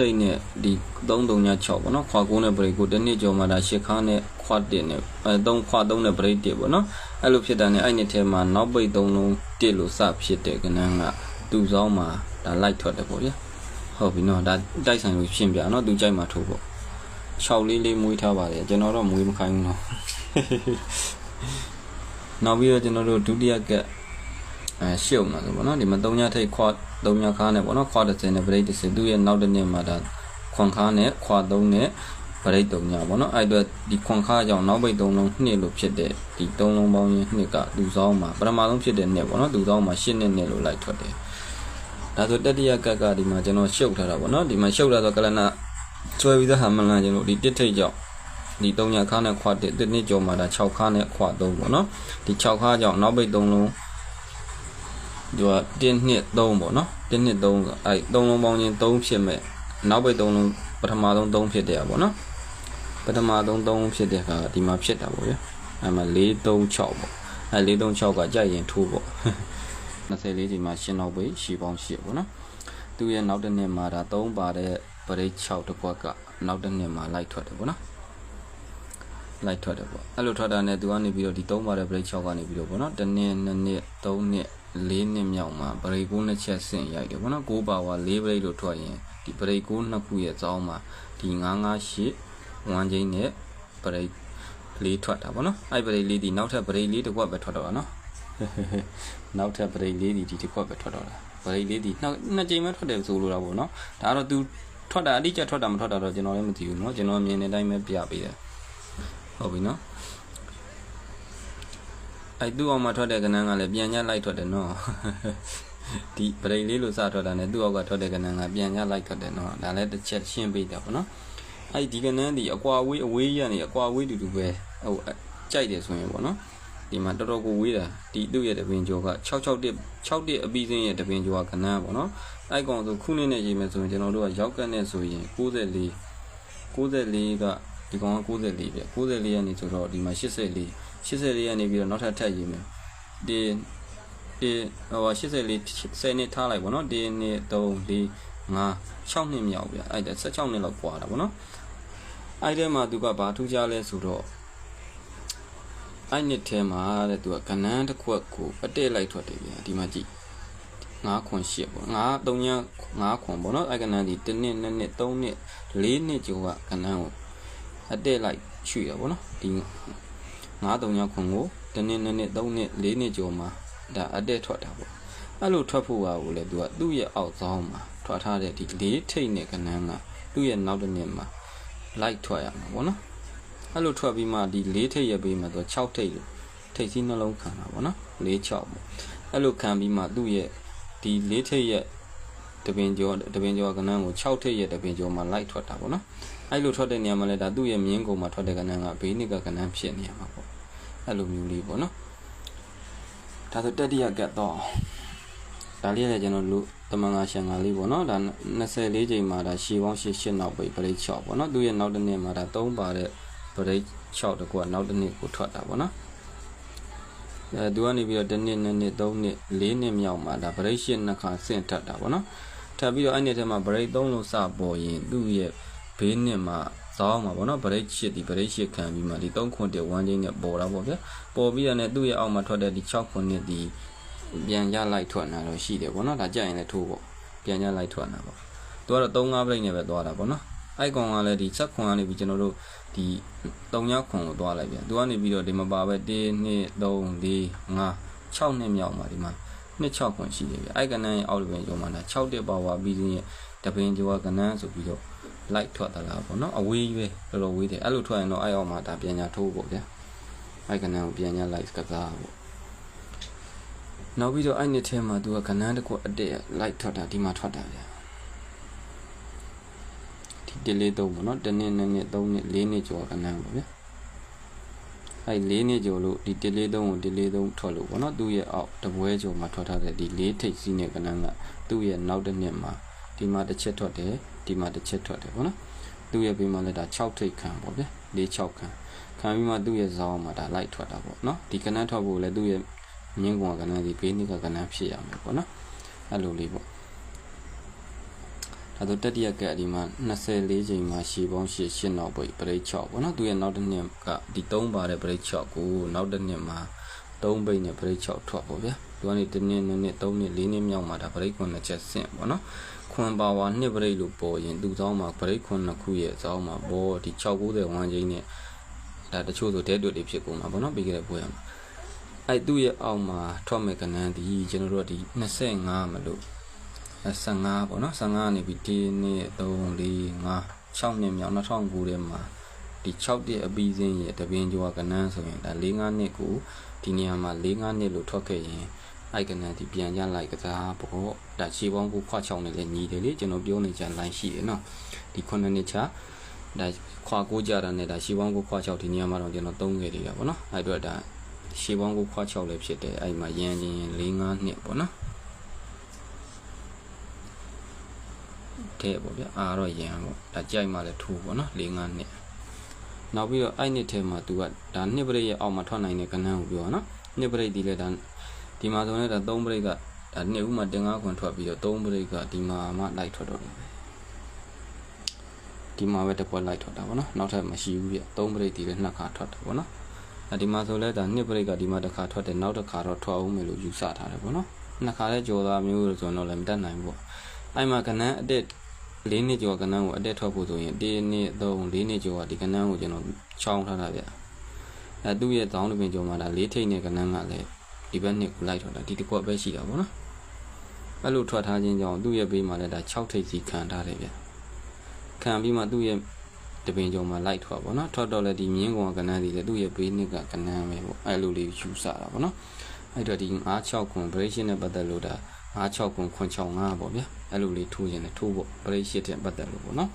ထိတ်နဲ့ဒီ336ပေါ့နော်ခွာ9နဲ့ break ကိုတစ်နှစ်ကျော်မှဒါရှစ်ခါနဲ့ခွာ1နဲ့အဲ3ခွာ3နဲ့ break 1ပေါ့နော်အဲ့လိုဖြစ်တာနဲ့အဲ့နှစ်ထဲမှာနောက်ပိတ်3လုံး1လို့စဖြစ်တဲ့ကဏ္ဍကသူ့ဆောင်မှာဒါလိုက်ထွက်တယ်ပေါ့ဗျာဟုတ်ပြီနော်ဒါတိုက်ဆိုင်လို့ရှင်းပြနော်သူကြိုက်မှာထိုးပေါ့6လေးလေးမွေးထားပါတယ်ကျွန်တော်တော့မွေးမခိုင်းဘူးနော်နောက်ပြီးတော့ကျွန်တော်တို့ဒုတိယကက် အဲရှုပ်မှာဆိုပေါ့နော်ဒီမှာ3ညထိတ်ခွာ3ညခါနဲ့ပေါ့နော်ခွာ30နဲ့ break 30သူ့ရဲ့နောက်တစ်နေ့မှာဒါခွန်ခါနဲ့ခွာ3နဲ့ break 3ညပေါ့နော်အဲ့တော့ဒီခွန်ခါကြောင့်နောက်ပိတ်3လုံးနှစ်လို့ဖြစ်တဲ့ဒီ3လုံးပေါင်းရင်နှစ်ကလူဆောင်မှာပထမဆုံးဖြစ်တဲ့နှစ်ပေါ့နော်လူဆောင်မှာ8နှစ်နှစ်လို့လိုက်ထွက်တယ်ဒါဆိုတတိယကက်ကဒီမှာကျွန်တော်ရှုပ်ထားတာပေါ့နော်ဒီမှာရှုပ်လာဆိုကလနာဆွဲပြီးသားဟာမလန်ကျွန်တော်ဒီတစ်ထိတ်ကြောင့်ဒီ3ညခါနဲ့ခွာ1တစ်နှစ်ကျော်မှာဒါ6ခါနဲ့ခွာ3ပေါ့နော်ဒီ6ခါကြောင့်နောက်ပိတ်3လုံး ဒီက1နှစ်3ပေါ့နော်1နှစ်3ဆိုအဲ့3လုံးပေါင်းချင်း3ဖြစ်မဲ့နောက်ပိတ်3လုံးပထမဆုံး3ဖြစ်တယ်ပေါ့နော်ပထမဆုံး3ဖြစ်တဲ့အခါဒီမှာဖြစ်တာပေါ့ဗျာအဲ့မှာ4 3 6ပေါ့အဲ့4 3 6ကကြိုက်ရင်ထိုးပေါ့24ချိန်မှာရှင်းတော့ပဲရှီပေါင်း8ပေါ့နော်သူရဲ့နောက်တစ်နှစ်မှာဒါ3ပါတဲ့ပရိတ်6တစ်ခွက်ကနောက်တစ်နှစ်မှာလိုက်ထွက်တယ်ပေါ့နော်လိုက်ထွက်တယ်ပေါ့အဲ့လိုထွက်တာနဲ့သူကနေပြီးတော့ဒီ3ပါတဲ့ break 6ကနေပြီးတော့ပေါ့နော်တစ်နှစ်နှစ်နှစ်3နှစ် ၄နှစ်မြောက်မှာ break 9နှစ်ချက်ဆင့်ရိုက်တယ်ပေါ့နော်9ပါဝါ4 break လို့ထွက်ရင်ဒီ break 9နှစ်ခုရဲ့အကြောင်းမှာဒီ998 1ချင်းနဲ့ break လေးထွက်တာပေါ့နော်အဲ့ break လေးဒီနောက်ထပ် break လေးတစ်ခွက်ပဲထွက်တော့တာနော်နောက်ထပ် break လေးဒီဒီတစ်ခွက်ပဲထွက်တော့တာ break လေးဒီနောက်နှစ်ချိန်ပဲထွက်တယ်ဆိုလိုတာပေါ့နော်ဒါကတော့ तू ထွက်တာအတိအကျထွက်တာမထွက်တာတော့ကျွန်တော်လည်းမသိဘူးเนาะကျွန်တော်မြင်တဲ့အတိုင်းပဲပြပေးတယ်ဟုတ်ပြီเนาะ အဲ့သူ့အောက်မှာထွက်တဲ့ကဏ္ဍကလည်းပြန်ညက်လိုက်ထွက်တယ်နော်ဒီပရိလေးလိုစထွက်တာနဲ့သူ့အောက်ကထွက်တဲ့ကဏ္ဍကပြန်ညက်လိုက်ထွက်တယ်နော်ဒါလည်းတစ်ချက်ရှင်းပေးတာပေါ့နော်အဲ့ဒီကဏ္ဍဒီအကွာဝေးအဝေးရနေအကွာဝေးတူတူပဲဟိုကြိုက်တယ်ဆိုရင်ပေါ့နော်ဒီမှာတော်တော်ကိုဝေးတာဒီသူ့ရဲ့တပင်ကျော်က661 61အပီးစင်းရဲ့တပင်ကျော်ကကဏ္ဍပေါ့နော်အဲ့ကောင်ဆိုခုနှစ်နဲ့ရေးမယ်ဆိုရင်ကျွန်တော်တို့ကရောက်ကက်နဲ့ဆိုရင်94 94က ဒီကောင်က94ပြ94ကနေဆိုတော့ဒီမှာ84 84ကနေပြီးတော့နောက်ထပ်ထပ်ရေးမယ်ဒီဒီဟို84 10နှစ်ထားလိုက်ပေါ့နော်ဒီနှစ်3 4 5 6နှစ်မြောက်ဗျအဲ့ဒါ16နှစ်လောက်กว่าတာပေါ့နော်အဲ့ထဲမှာသူကဘာထူးခြားလဲဆိုတော့အဲ့နှစ်ထဲမှာတဲ့သူကကနန်းတစ်ခွက်ကိုအတက်လိုက်ထွက်တယ်ဗျဒီမှာကြည့်9ခွန်8ပေါ့9 3ည9ခွန်ပေါ့နော်အဲ့ကနန်းဒီ1နှစ်2နှစ်3နှစ်4နှစ်ကျော်ကကနန်းကို အတက်လိုက်ချွေရပေါ့နော်ဒီ9 3ညခွန်ကို1နှစ်2နှစ်3နှစ်4နှစ်ကျော်မှာဒါအတက်ထွက်တာပေါ့အဲ့လိုထွက်ဖို့ကကိုလေသူကသူ့ရဲ့အောက်ဆောင်မှာထွက်ထားတဲ့ဒီ၄ထိတ်နဲ့ကနန်းကသူ့ရဲ့နောက်တစ်နှစ်မှာလိုက်ထွက်ရမှာပေါ့နော်အဲ့လိုထွက်ပြီးမှဒီ၄ထိတ်ရဲ့ဘေးမှာသူ6ထိတ်လို့ထိတ်စီးနှလုံးခံတာပေါ့နော်၄6ပေါ့အဲ့လိုခံပြီးမှသူ့ရဲ့ဒီ၄ထိတ်ရဲ့ တပင်ကျော်တပင်ကျော်ကနန်းကို6ထိတ်ရဲ့တပင်ကျော်မှာလိုက်ထွက်တာပေါ့နော်အဲ့လိုထွက်တဲ့နေရာမှာလည်းဒါသူ့ရဲ့မြင်းကုံမှာထွက်တဲ့ကနန်းကဘေးနှစ်ကကနန်းဖြစ်နေရမှာပေါ့အဲ့လိုမျိုးလေးပေါ့နော်ဒါဆိုတတိယကတ်တော့ဒါလေးလည်းကျွန်တော်လူတမန်ငါရှန်ငါလေးပေါ့နော်ဒါ24ချိန်မှာဒါရှီပေါင်း8 8နောက်ပိတ်ပရိတ်6ပေါ့နော်သူရဲ့နောက်တစ်နေ့မှာဒါ3ပါတဲ့ပရိတ်6တကွာနောက်တစ်နေ့ကိုထွက်တာပေါ့နော် အဲသူကနေပြီးတော့တစ်နှစ်နှစ်နှစ်3နှစ်4နှစ်မြောက်မှာဒါပရိတ်8နှစ်ခါဆင့်ထပ်တာပေါ့နော်ထပ်ပြီးတော့အဲ့ဒီထဲမှာပရိတ်3လို့စပေါ်ရင်သူ့ရဲ့ဘေးနှစ်မှာဇောင်းမှာပေါ့နော်ဗရိတ်ရှစ်ဒီဗရိတ်ရှစ်ခံပြီးမှဒီ3ခွန်တဲ့1ချင်းနဲ့ပေါ်တာပေါ့ဗျာပေါ်ပြီးတော့ねသူ့ရဲ့အောက်မှာထွက်တဲ့ဒီ6ခွန်နဲ့ဒီပြန်ရလိုက်ထွက်လာတော့ရှိတယ်ပေါ့နော်ဒါကြက်ရင်လည်းထိုးပေါ့ပြန်ရလိုက်ထွက်လာပေါ့သူကတော့3 5ဗရိတ်နဲ့ပဲသွားတာပေါ့နော် အဲ့ကောင်ကလည်းဒီ7ခွန်ကနေပြီးကျွန်တော်တို့ဒီ3ညခွန်ကိုသွားလိုက်ပြန်သူကနေပြီးတော့ဒီမပါပဲ1 2 3 4 5 6နှစ်မြောက်မှာဒီမှာနှစ်6ခွန်ရှိတယ်ဗျအဲ့ကနန်းရဲ့အောက်ပင်ကျော်မှာဒါ6တက်ပါဝါပြီးရင်တပင်ကျော်ကကနန်းဆိုပြီးတော့လိုက်ထွက်တာလားပေါ့နော်အဝေးကြီးပဲတော်တော်ဝေးတယ်အဲ့လိုထွက်ရင်တော့အဲ့အောက်မှာဒါပညာထိုးပေါ့ဗျာအဲ့ကနန်းကိုပညာလိုက်ကစားပေါ့နောက်ပြီးတော့အဲ့နှစ်ထဲမှာသူကကနန်းတစ်ခုအတက်လိုက်ထွက်တာဒီမှာထွက်တာဗျာ ဒီတလေးသုံးပေါ့နော်တစ်နှစ်နှစ်နှစ်သုံးနှစ်လေးနှစ်ကျော်ကနန်းပေါ့ဗျာအဲ့လေးနှစ်ကျော်လို့ဒီတလေးသုံးကိုတလေးသုံးထွက်လို့ပေါ့နော်သူ့ရဲ့အောက်တပွဲကျော်မှာထွက်ထားတဲ့ဒီလေးထိပ်စီးတဲ့ကနန်းကသူ့ရဲ့နောက်တစ်နှစ်မှာဒီမှာတစ်ချက်ထွက်တယ်ဒီမှာတစ်ချက်ထွက်တယ်ပေါ့နော်သူ့ရဲ့ဘေးမှာလည်းဒါ6ထိပ်ခံပေါ့ဗျာ၄6ခံခံပြီးမှသူ့ရဲ့ဇောင်းမှာဒါလိုက်ထွက်တာပေါ့နော်ဒီကနန်းထွက်ဖို့လည်းသူ့ရဲ့မြင်းကောင်ကနန်းဒီဘေးနှစ်ကကနန်းဖြစ်ရမယ်ပေါ့နော်အဲ့လိုလေးပေါ့ဒါ အဲတော့တတိယကက်ဒီမှာ24ချိန်မှာရှည်ပေါင်း8 8နောက်ပိတ်ပရိတ်6ပေါ့နော်သူရဲ့နောက်တစ်နှစ်ကဒီ3ပါတဲ့ပရိတ်6ကိုနောက်တစ်နှစ်မှာ3ပိတ်နဲ့ပရိတ်6ထွက်ပေါ့ဗျာဒီကနေတစ်နှစ်နှစ်နှစ်3နှစ်4နှစ်မြောက်မှာဒါပရိတ်9ချက်ဆင့်ပေါ့နော်ခွန်ပါဝါနှစ်ပရိတ်လို့ပေါ်ရင်သူ့သောမှာပရိတ်9ခုရဲ့အသောမှာဘောဒီ690ဝန်းချင်းနဲ့ဒါတချို့ဆိုဒဲတွေ့တွေဖြစ်ကုန်မှာပေါ့နော်ပြီးကြတဲ့ပွဲမှာအဲ့သူ့ရဲ့အောက်မှာထွက်မဲ့ကနန်းဒီကျွန်တော်တို့ကဒီ25မလို့ 15ပေါ့နော်15နေပြီးဒီနေ့3 4 5 6နှစ်မြောက်2009ထဲမှာဒီ6တက်အပြီးစင်းရဲ့တပင်းကျော်ကနန်းဆိုရင်ဒါ4 5နှစ်ကိုဒီနေရာမှာ4 5နှစ်လို့ထွက်ခဲ့ရင်အိုက်ကနန်းဒီပြန်ကြလိုက်ကစားပေါ့ဒါခြေပေါင်းကိုခွချောင်းနဲ့လည်းညီတယ်လေကျွန်တော်ပြောနေကြ line ရှိတယ်နော်ဒီ9နှစ်ချဒါခွာကိုကြတာနဲ့ဒါရှေးပေါင်းကိုခွာ6ဒီနေရာမှာတော့ကျွန်တော်သုံးခဲ့သေးတာပေါ့နော်အဲ့တော့ဒါရှေးပေါင်းကိုခွာ6လည်းဖြစ်တယ်အဲ့မှာရန်ချင်း4 5နှစ်ပေါ့နော် တဲ့ပေါ့ဗျအာတော့ရန်ပေါ့ဒါကြိုက်မှလည်းထိုးပေါ့နော်4 5နှစ်နောက်ပြီးတော့အဲ့နှစ်ထဲမှာ तू ကဒါနှစ်ပရိတ်ရဲ့အောက်မှာထွက်နိုင်တဲ့ကဏ္ဍကိုပြောတာနော်နှစ်ပရိတ်ဒီလေဒါဒီမှာဆိုရင်ဒါ3ပရိတ်ကဒါနှစ်ဦးမှာတင်ကားခွန်ထွက်ပြီးတော့3ပရိတ်ကဒီမှာမှလိုက်ထွက်တော့တယ်ဒီမှာပဲတစ်ပွဲလိုက်ထွက်တာပေါ့နော်နောက်ထပ်မရှိဘူးပြ3ပရိတ်ဒီလည်းနှစ်ခါထွက်တယ်ပေါ့နော်အဲဒီမှာဆိုလဲဒါနှစ်ပရိတ်ကဒီမှာတစ်ခါထွက်တယ်နောက်တစ်ခါတော့ထွက်အောင်မယ်လို့ယူဆထားတယ်ပေါ့နော်နှစ်ခါလဲကြော်သားမျိုးဆိုတော့လည်းမတတ်နိုင်ဘူးပေါ့အဲ့မှာကဏ္ဍအတက် ၄နှစ်ကျော်ကဏ္ဍကိုအတက်ထွက်ဖို့ဆိုရင်၁နှစ်၃၄နှစ်ကျော်ကဒီကဏ္ဍကိုကျွန်တော်ချောင်းထားတာဗျအဲသူ့ရဲ့တောင်းတပင်ကျော်မှာဒါ၄ထိတ်နဲ့ကဏ္ဍကလည်းဒီဘက်နှစ်ကိုလိုက်ထွက်တာဒီတစ်ခွက်ပဲရှိတာပေါ့နော်အဲ့လိုထွက်ထားခြင်းကြောင့်သူ့ရဲ့ဘေးမှာလည်းဒါ6ထိတ်စီခံထားတယ်ဗျခံပြီးမှသူ့ရဲ့တပင်ကျော်မှာလိုက်ထွက်ပေါ့နော်ထွက်တော့လည်းဒီမြင်းကောင်ကဏ္ဍစီလည်းသူ့ရဲ့ဘေးနှစ်ကကဏ္ဍပဲပေါ့အဲ့လိုလေးယူဆတာပေါ့နော် အဲ့တော့ဒီ96ခွန် operation နဲ့ပတ်သက်လို့ဒါ96ခွန်ခွန်65ပေါ့ဗျာအဲ့လိုလေးထိုးခြင်းနဲ့ထိုးဖို့ operation တဲ့ပတ်သက်လို့ပေါ့နော်